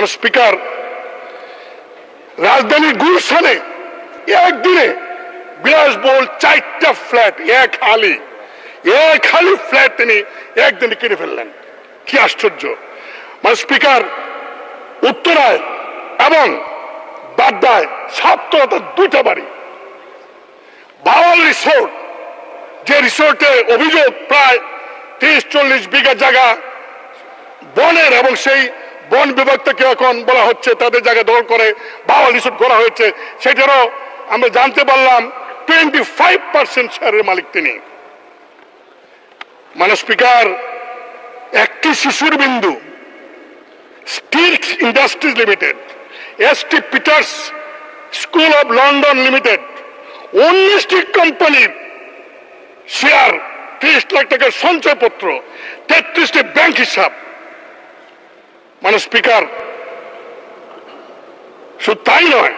মানে স্পিকার, রাজধানীর গুলশানে একদিনে বিলাসবহুল চারটা ফ্ল্যাট, এক হালি এক হালি ফ্ল্যাট তিনি একদিনে কিনে ফেললেন। কি আশ্চর্য। মানে স্পিকার, উত্তরায় এবং বাড্ডায় সাতটা দুইটা বাড়ি। বাওয়াল রিসোর্ট, যে রিসোর্টে অভিযোগ প্রায় তিরিশ চল্লিশ বিঘা জায়গা বনের এবং সেই বন বিভাগ থেকে এখন বলা হচ্ছে তাদের জায়গা দখল করে, বাওয়াল রিসোর্ট করা হয়েছে। সেটারও আমরা জানতে পারলাম টোয়েন্টি ফাইভ পার্সেন্ট শেয়ারের মালিক তিনি। মানে স্পিকার, একটি শিশুর Bindu steels industries limited S T Peters school of London limited উনিশটি কোম্পানির শেয়ার তিরিশ লাখ টাকার সঞ্চয়পত্র, তেত্রিশটি ব্যাংক হিসাব। মানে স্পিকার। শুধু তাই নয়,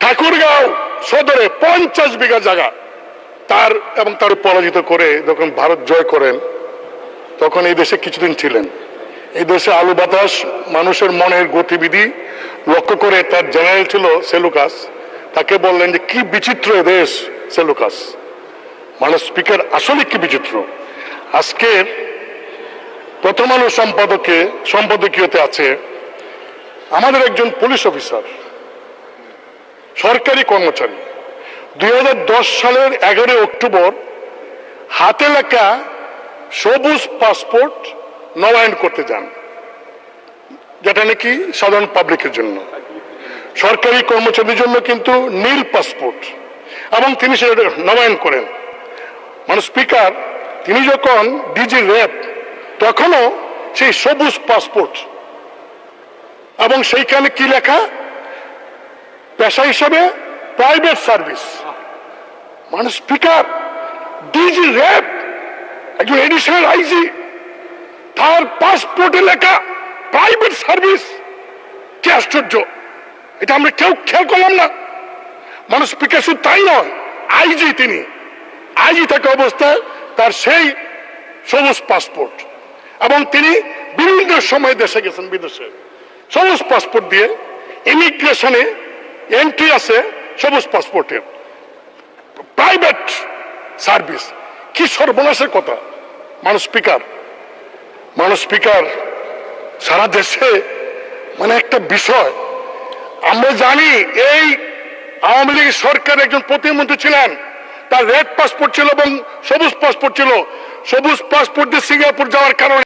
ঠাকুরগাঁও সদরে পঞ্চাশ বিঘা জায়গা তার এবং তার পরাজিত করে যখন ভারত জয় করেন, তখন এই দেশে কিছুদিন ছিলেন। এই দেশে আলু বাতাস, মানুষের মনের গতিবিধি লক্ষ্য করে তার জেনারেল ছিল সেলুকাস। তাকে বললেন যে, কি বিচিত্র দেশ সেলুকাস। মানে স্পিকার আসলে কি বিচিত্র? আজকের প্রথম আলো সম্পাদকে, সম্পাদকীয়তে আছে আমাদের একজন পুলিশ অফিসার, সরকারি কর্মচারী। দুই হাজার দশ সালের এগারোই অক্টোবর হাতে লেখা সবুজ পাসপোর্ট নবায়ন করতে যান, যেটা নাকি সাধারণ পাবলিকের জন্য। সরকারি কর্মচারীর জন্য কিন্তু নীল পাসপোর্ট এবং তিনি সেটা নবায়ন করেন। মানে স্পিকার তিনি যখন ডিজি র্যাব তখনও সেই সবুজ পাসপোর্ট এবং সেইখানে কি লেখা? পেশা হিসাবে প্রাইভেট সার্ভিস মানে স্পিকার ডিজি র্যাব একজন এডিশনাল আইজি তার পাসপোর্টে লেখা প্রাইভেট সার্ভিস কি আশ্চর্য! এটা আমরা কেউ খেয়াল করলাম না। মানুষ স্পিকার শুধু তাই নয় আইজি তিনি। আইজি থাকা অবস্থায় তার সেই সবুজ পাসপোর্ট। এবং তিনি বিভিন্ন সময় দেশে গেছেন বিদেশে। সবুজ পাসপোর্ট দিয়ে ইমিগ্রেশনে এন্ট্রি আছে সবুজ পাসপোর্টের। প্রাইভেট সার্ভিস কি সর্বনাশের কথা। মানুষ স্পিকার মানুষ স্পিকার সারা দেশে। মানে একটা বিষয়। আমরা জানি এই আওয়ামী লীগ সরকার একজন প্রতিমন্ত্রী ছিলেন। তার রেড পাসপোর্ট ছিল এবং সবুজ পাসপোর্ট ছিল। সবুজ পাসপোর্ট দিয়ে সিঙ্গাপুর যাওয়ার কারণে